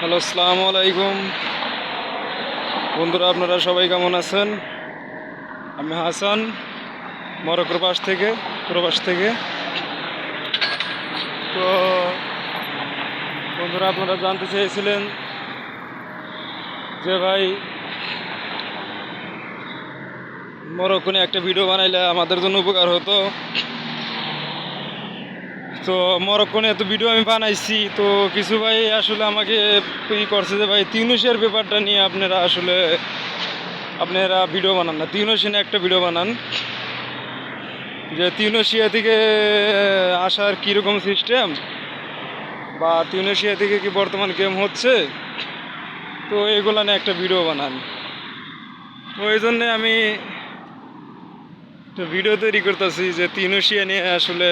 Hello, আসসালামু আলাইকুম। বন্ধুরা, আপনারা সবাই কেমন আছেন? আমি হাসান, মরক্কোর থেকে প্রবাস থেকে। তো, বন্ধুরা, আপনারা জানতে চেয়েছিলেন যে ভাই, মরক্কোনে একটা ভিডিও বানাইলে আমাদের জন্য উপকার হতো। তো মরক্কোনে এত ভিডিও আমি বানাইছি, তো কিছু ভাই আসলে আমাকে ই করছে যে ভাই তিউনিসের ব্যাপারটা নিয়ে আপনারা আসলে আপনারা ভিডিও বানান না। তিউনিসিয়ানে একটা ভিডিও বানান, যে তিউনেশিয়া থেকে আসার কীরকম সিস্টেম বা তিউনেশিয়া থেকে কি বর্তমান গেম হচ্ছে, তো এগুলো নিয়ে একটা ভিডিও বানান। তো এই জন্যে আমি ভিডিও তৈরি করতেছি যে তিউনেশিয়া নিয়ে আসলে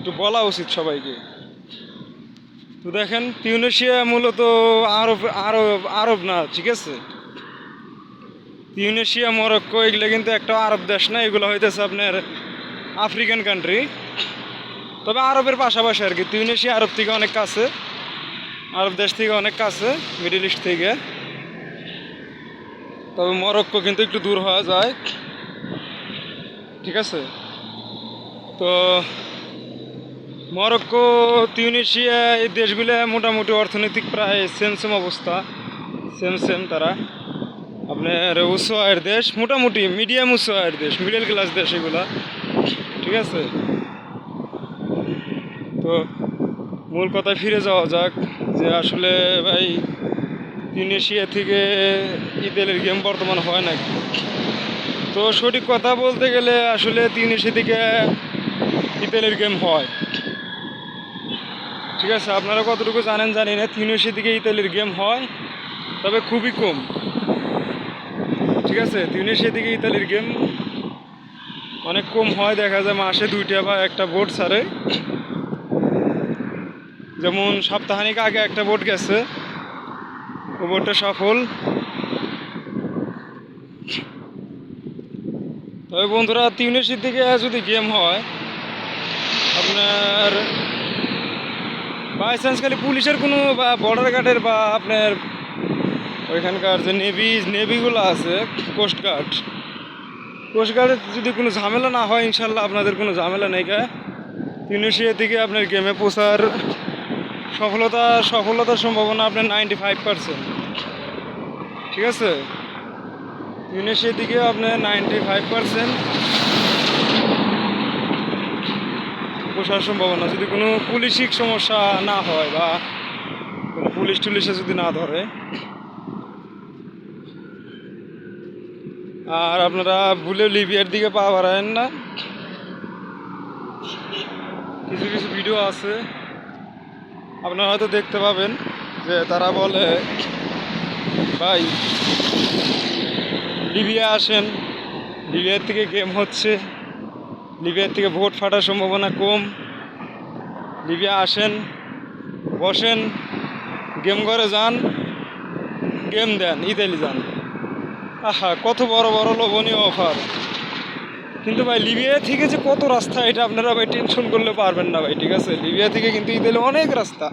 একটু বলা উচিত সবাইকে। তো দেখেন, তিউনেশিয়া মূলত আরব আরব আরব না, ঠিক আছে? তিউনেশিয়া, মরক্কো এগুলো কিন্তু একটা আরব দেশ না, এগুলো হইতেছে আপনার আফ্রিকান কান্ট্রি তবে আরবের পাশাপাশি আর কি, তিউনেশিয়া আরব থেকে অনেক কাছে, আরব দেশ থেকে অনেক কাছে, মিডিল ইস্ট থেকে। তবে মরক্কো কিন্তু একটু দূর হওয়া যায়, ঠিক আছে? তো মরক্কো, তিউনিশিয়া এই দেশগুলো মোটামুটি অর্থনৈতিক প্রায় সেম সেম অবস্থা সেম সেম তারা। আপনার উচ্চ আয়ের দেশ, মোটামুটি মিডিয়াম উচ্চ আয়ের দেশ মিডল ক্লাস দেশ এগুলা, ঠিক আছে? তো মূল কথায় ফিরে যাওয়া যাক যে আসলে ভাই, তিউনিশিয়া থেকে ইতালির গেম বর্তমান হয় নাকি? তো সঠিক কথা বলতে গেলে আসলে তিউনিশিয়া থেকে ইতালির গেম হয়। ঠিক আছে, আপনারা কতটুকু জানেন জানি না তিউনিশিয়া দিকে ইতালির গেম হয়, তবে খুবই কম। ঠিক আছে তিউনিশিয়া দিকে ইতালির গেম অনেক কম হয়, দেখা যায় মাসে দুইটা বা একটা বোট ছাড়ে। যেমন সপ্তাহানিক আগে একটা বোট গেছে, ও বোটটা সফল। তবে বন্ধুরা তিউনিশিয়ার দিকে যদি গেম হয়, আপনার বাই চান্স খালি পুলিশের কোনো, বা বর্ডার গার্ডের বা আপনার ওইখানকার যে নেভি নেভিগুলো আছে কোস্ট গার্ড কোস্ট গার্ডের যদি কোনো ঝামেলা না হয়, ইনশাল্লাহ আপনাদের কোনো ঝামেলা নেই, কা? তিউনিশিয়া থেকে আপনার গেমে পৌঁছার সফলতা, সফলতার সম্ভাবনা আপনার নাইনটি ফাইভ পার্সেন্ট ঠিক আছে? তিউনিশিয়া দিকে আপনার নাইনটি ফাইভ পার্সেন্ট পোষার সম্ভাবনা যদি কোনো পুলিশিক সমস্যা না হয় বা কোনো পুলিশ টুলিশে যদি না ধরে। আর আপনারা ভুলে লিবিয়ার দিকে পা বাড়ায়েন না। কিছু কিছু ভিডিও আছে। আপনারা হয়তো দেখতে পাবেন যে তারা বলে, ভাই, লিবিয়া আসেন, লিবিয়ার থেকে গেম হচ্ছে। লিবিয়ার থেকে ভোট ফাটার সম্ভাবনা কম। লিবিয়া আসেন, বসেন, গেম ঘরে যান, গেম দেন, ইতালি যান। আহা, কত বড় বড় লোভনীয় অফার। কিন্তু ভাই, লিবিয়া থেকে যে কত রাস্তা, এটা আপনারা ভাই টেনশন করলে পারবেন না ভাই, ঠিক আছে? লিবিয়া থেকে কিন্তু ইতালি অনেক রাস্তা।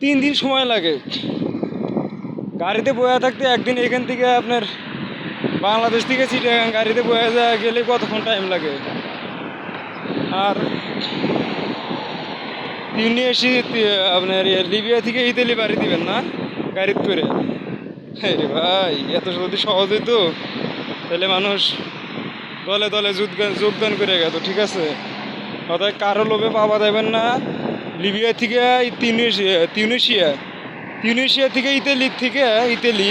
তিন দিন সময় লাগে। গাড়িতে বয়ে থাকতে একদিন এখান থেকে আপনার বাংলাদেশ থেকে চিটাগাং গাড়িতে বয়ে যায়, গেলে কতক্ষণ টাইম লাগে? আর তিনি এসে আপনার ইয়ে লিবিয়া থেকে ইতালি বাড়ি দিবেন না? গাড়িতে করে ভাই, এত যদি সহজ হইতো, তাহলে মানুষ দলে দলে যোগদান করে গেত, ঠিক আছে? অর্থাৎ কারও লোভে পাওয়া যাবেন না। লিবিয়া থেকে তিউনিশিয়া তিউনিশিয়া তিউনিশিয়া থেকে ইতালির থেকে ইতালি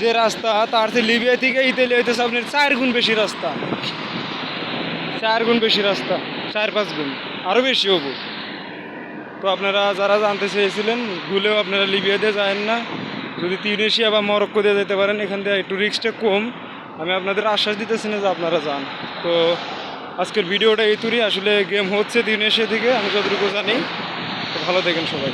যে রাস্তা, তার থেকে লিবিয়া থেকে ইতালি হইতেছে আপনার চার গুণ বেশি রাস্তা। চার গুণ বেশি রাস্তা। চার পাঁচ গুণ আরও বেশি হব। তো আপনারা যারা জানতে চেয়েছিলেন, ভুলেও আপনারা লিবিয়া দিয়ে যায় না। যদি তিউনেশিয়া বা মরক্কো দিয়ে যেতে পারেন, এখান থেকে একটু রিক্সটা কম। আমি আপনাদের আশ্বাস দিতেছি না যে আপনারা যান। তো আজকের ভিডিওটা এই তুরি। আসলে গেম হচ্ছে তিউনেশিয়া থেকে, আমি যতটুকু জানি। তো ভালো দেখেন সবাই।